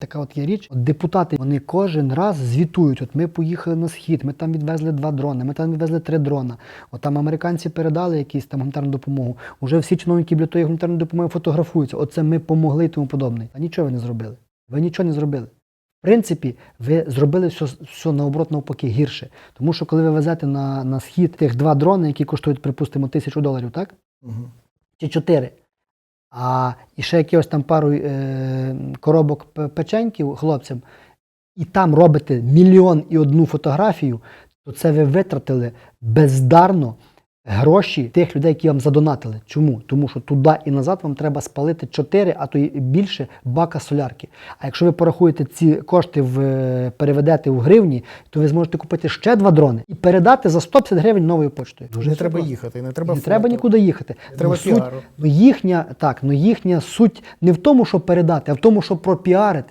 Така от є річ. От депутати вони кожен раз звітують. От ми поїхали на схід, ми там відвезли два дрони, ми там відвезли три дрона. От там американці передали якісь там гуманітарну допомогу. Уже всі чиновники біля тої гуманітарної допомоги фотографуються. Оце ми помогли і тому подобне. А нічого ви не зробили. Ви нічого не зробили. В принципі, ви зробили все, все наоборот навпаки гірше. Тому що коли ви везете на, на схід тих два дрони, які коштують, припустимо, тисячу доларів, так? Угу. чи чотири. А і ще якихось там пару е, коробок печеньків хлопцям, і там робите мільйон і одну фотографію, то це ви витратили бездарно гроші тих людей, які вам задонатили. Чому? Тому що туди і назад вам треба спалити 4, а то й більше бака солярки. А якщо ви порахуєте ці кошти в е, переведете в гривні, то ви зможете купити ще два дрони і передати за 150 гривень новою поштою. не треба просто. їхати, не треба Не треба нікуди їхати. не треба Ну, суть, ну, їхня, так, ну, їхня суть не в тому, щоб передати, а в тому, щоб пропіаритись.